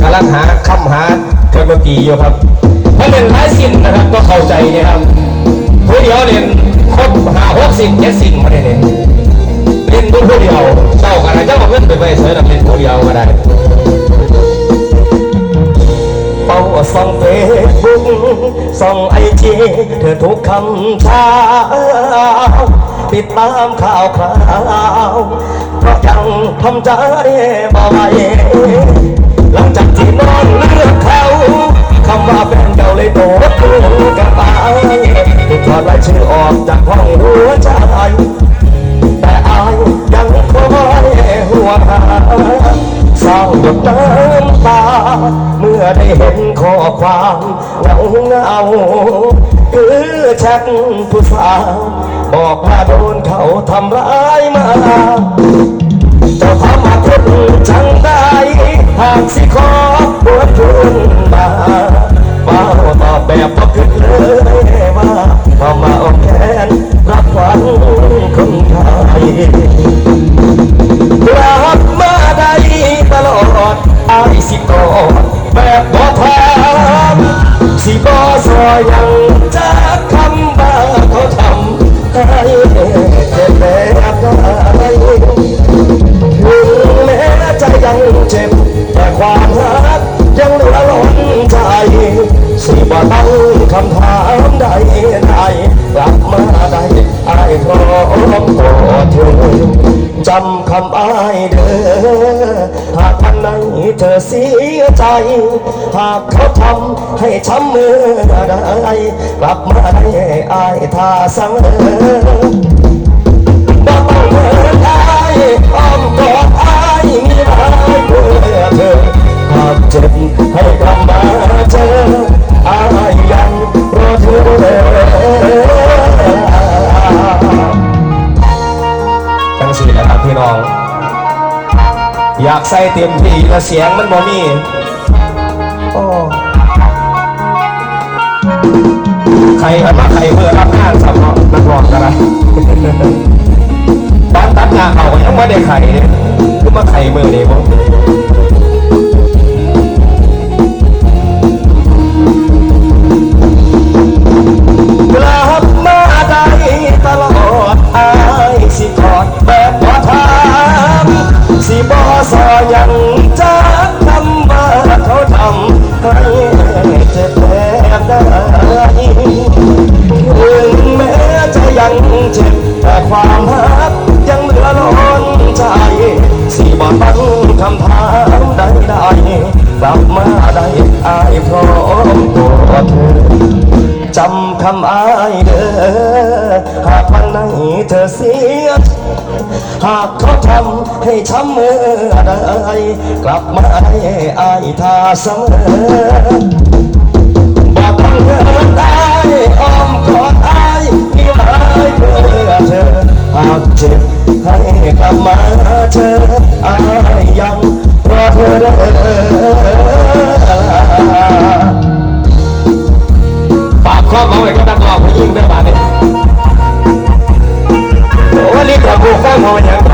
กำลังหาคำหาเครื่องดนตรีอยู่ครับถ้าเล่นหลายสิ่งนะครับก็เข้าใจนี่ยครับผู้เดียวเล่นครบหาหกสิ่งเจ็ดสิ่งมาได้เนี่ยเล่นผู้เดียวเจ้ากันนะเจ้าเอาเงินไปไปเสียเล่นผู้เดียวก็ได้เป้าส่องเฟซบุ๊กส่องไอจีเธอทุกคำเช้าติดตามข่าวคราวเพราะยังทำใจบ่ไหว เลยโดดกันไปถูกถอดรายชื่อออกจากห้องหัวใจแต่อายยังคอยหัวหาเศร้าหยดน้ำตา เมื่อได้เห็นข้อความเงาเงาคือแชทผู้สาวบอกว่าโดนเขาทำร้ายมา พอมาเอาแขนรับขวังคนไทยกลับมาได้ตลอดอายสิกอดแบบบ่ทามสิบ่ซอยยัง จำคำอายเด้อหากวันไหนเธอเสียใจ หากเขาทำให้ช้ำมือใดกลับมาให้อายท่าเสมอบ่ น้อง อยากใส่เต็มที่แล้วเสียงมันบ่มีโอ้ใครเอามาใครเพื่อรับงานสำหรับนักร้องกันนะตอนตัดหน้าเขายังไม่ได้ไข่ ยังเจ็บแต่ความรักยังเหลือล้นใจสิบ่ตั้งคำถามใดใดๆกลับมาได้อายพร้อมตัวเธอจำคำอายเด้อหากวันไหนเธอเสียหากเขาทำให้ช้ำเมื่อใดกลับมาได้อายท่าเสมอบอกต้องเธอได้ กลับมาเจออายยังรอเธอเด้อฝากข้อมาไว้ก็นักร้อผู้หญิงเด้อบาดนี้โอ้รีบทำบุกข้อมาอย่าง